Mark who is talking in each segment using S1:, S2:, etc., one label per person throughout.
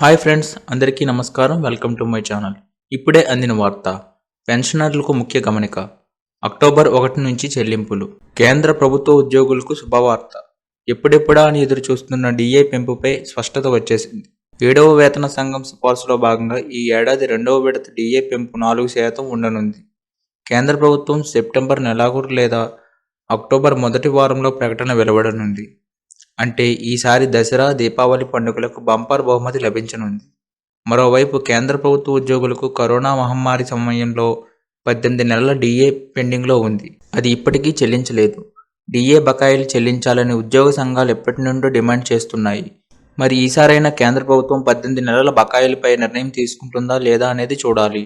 S1: Hi friends అందరికీ నమస్కారం. Welcome to my channel. ఇప్పుడే అందిన వార్త పెన్షనర్లకు ముఖ్య గమనిక అక్టోబర్ ఒకటి నుంచి చెల్లింపులు. కేంద్ర ప్రభుత్వ ఉద్యోగులకు శుభవార్త. ఎప్పుడెప్పుడా అని ఎదురు చూస్తున్న డిఏ పెంపుపై స్పష్టత వచ్చేసింది. ఏడవ వేతన సంఘం సిఫార్సులో భాగంగా ఈ ఏడాది రెండవ విడత డిఏ పెంపు నాలుగు శాతం ఉండనుంది. కేంద్ర ప్రభుత్వం సెప్టెంబర్ నెలాఖరు లేదా అక్టోబర్ మొదటి వారంలో ప్రకటన వెలువడనుంది. అంటే ఈసారి దసరా దీపావళి పండుగలకు బంపర్ బహుమతి లభించనుంది. మరోవైపు కేంద్ర ప్రభుత్వ ఉద్యోగులకు కరోనా మహమ్మారి సమయంలో పద్దెనిమిది నెలల డిఏ పెండింగ్లో ఉంది. అది ఇప్పటికీ చెల్లించలేదు. డిఏ బకాయిలు చెల్లించాలని ఉద్యోగ సంఘాలు ఎప్పటి నుండో డిమాండ్ చేస్తున్నాయి. మరి ఈసారైనా కేంద్ర ప్రభుత్వం పద్దెనిమిది నెలల బకాయిలపై నిర్ణయం తీసుకుంటుందా లేదా అనేది చూడాలి.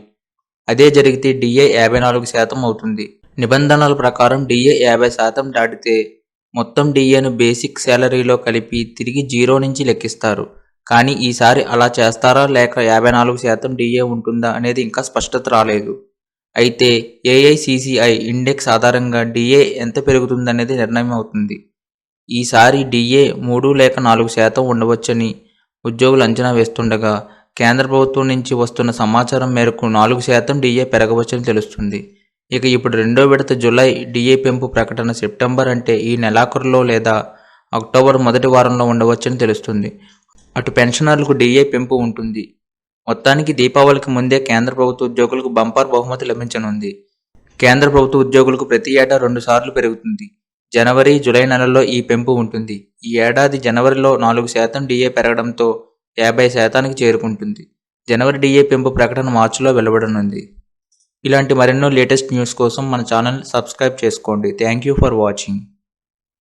S1: అదే జరిగితే డిఏ యాభై నాలుగు శాతం అవుతుంది. నిబంధనల ప్రకారం డిఏ యాభై శాతం దాటితే మొత్తం డిఏను బేసిక్ శాలరీలో కలిపి తిరిగి జీరో నుంచి లెక్కిస్తారు. కానీ ఈసారి అలా చేస్తారా? లేక యాభై నాలుగు శాతం డిఏ ఉంటుందా? అనేది ఇంకా స్పష్టత రాలేదు. అయితే ఏఐసిసిఐ ఇండెక్స్ ఆధారంగా డిఏ ఎంత పెరుగుతుందనేది నిర్ణయం అవుతుంది. ఈసారి డిఏ మూడు లేక నాలుగు శాతం ఉండవచ్చని ఉద్యోగులు అంచనా వేస్తుండగా కేంద్ర ప్రభుత్వం నుంచి వస్తున్న సమాచారం మేరకు నాలుగు శాతం డిఏ పెరగవచ్చని తెలుస్తుంది. ఇక ఇప్పుడు రెండో విడత జులై డిఏ పెంపు ప్రకటన సెప్టెంబర్ అంటే ఈ నెలాఖరులో లేదా అక్టోబర్ మొదటి వారంలో ఉండవచ్చని తెలుస్తుంది. అటు పెన్షనర్లకు డిఏ పెంపు ఉంటుంది. మొత్తానికి దీపావళికి ముందే కేంద్ర ప్రభుత్వ ఉద్యోగులకు బంపర్ బహుమతి లభించనుంది. కేంద్ర ప్రభుత్వ ఉద్యోగులకు ప్రతి ఏటా రెండు సార్లు పెరుగుతుంది. జనవరి జూలై నెలల్లో ఈ పెంపు ఉంటుంది. ఈ ఏడాది జనవరిలో నాలుగు శాతం డిఏ పెరగడంతో యాభై శాతానికి చేరుకుంటుంది. జనవరి డిఏ పెంపు ప్రకటన మార్చిలో వెలువడనుంది. ఇలాంటి మరెన్నో లేటెస్ట్ న్యూస్ కోసం మన ఛానల్ సబ్స్క్రైబ్ చేసుకోండి. Thank you for watching